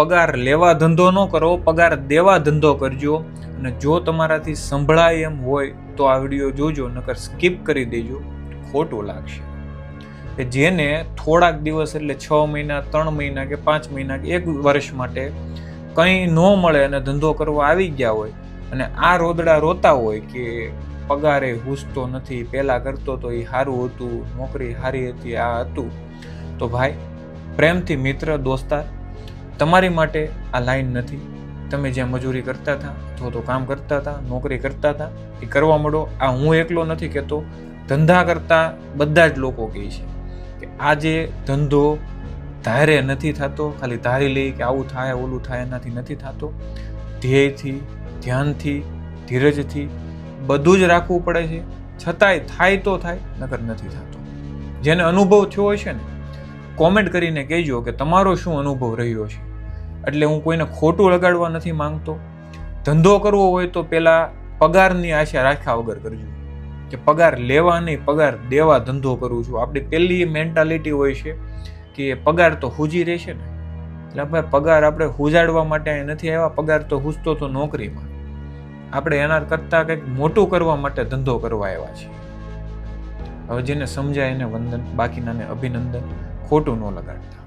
પગાર લેવા ધંધો ન કરો, પગાર દેવા ધંધો કરજો. અને જો તમારાથી સંભળાય એમ હોય તો આ વીડિયો જોજો, નકર સ્કીપ કરી દેજો. ખોટું લાગશે. કે જેને થોડાક દિવસ એટલે છ મહિના, ત્રણ મહિના કે પાંચ મહિના કે એક વર્ષ માટે કંઈ ન મળે અને ધંધો કરવા આવી ગયા હોય અને આ રોદડા રોતા હોય કે પગારે હુસતો નથી, પહેલાં કરતો તો એ સારું હતું, નોકરી સારી હતી, આ હતું. તો ભાઈ, પ્રેમથી મિત્ર, દોસ્તાર તમારી માટે આ લાઈન નથી. તમે જ્યાં મજૂરી કરતા હતા, અથવા તો કામ કરતા હતા, નોકરી કરતા હતા, એ કરવા માંડો આ હું એકલો નથી કહેતો. ધંધા કરતા બધા જ લોકો કહે છે કે આ જે ધંધો ધારે નથી થતો, ખાલી ધારી લઈ કે આવું થાય, ઓલું થાય, એનાથી નથી થતો. ધ્યેયથી, ધ્યાનથી, ધીરજથી બધું જ રાખવું પડે છે. છતાંય થાય તો થાય, નકર નથી થતો. જેને અનુભવ થયો છે ને કોમેન્ટ કરીને કહેજો કે તમારો શું અનુભવ રહ્યો છે? એટલે હું કોઈને ખોટું લગાડવા નથી માંગતો. ધંધો કરવો હોય તો પહેલાં પગારની આશા રાખ્યા વગર કરજો. કે પગાર લેવા નહીં, પગાર દેવા ધંધો કરું છું. આપણી પહેલી મેન્ટાલિટી હોય છે કે પગાર તો હુજી રહેશે ને. એટલે આપણે પગાર આપણે હુજાડવા માટે નથી આવ્યા, પગાર તો હુજતો તો નોકરીમાં. આપણે એના કરતાં કંઈક મોટું કરવા માટે ધંધો કરવા આવ્યા છીએ. હવે જેને સમજાય એને વંદન, બાકીનાને અભિનંદન. ખોટું ન લગાડતા.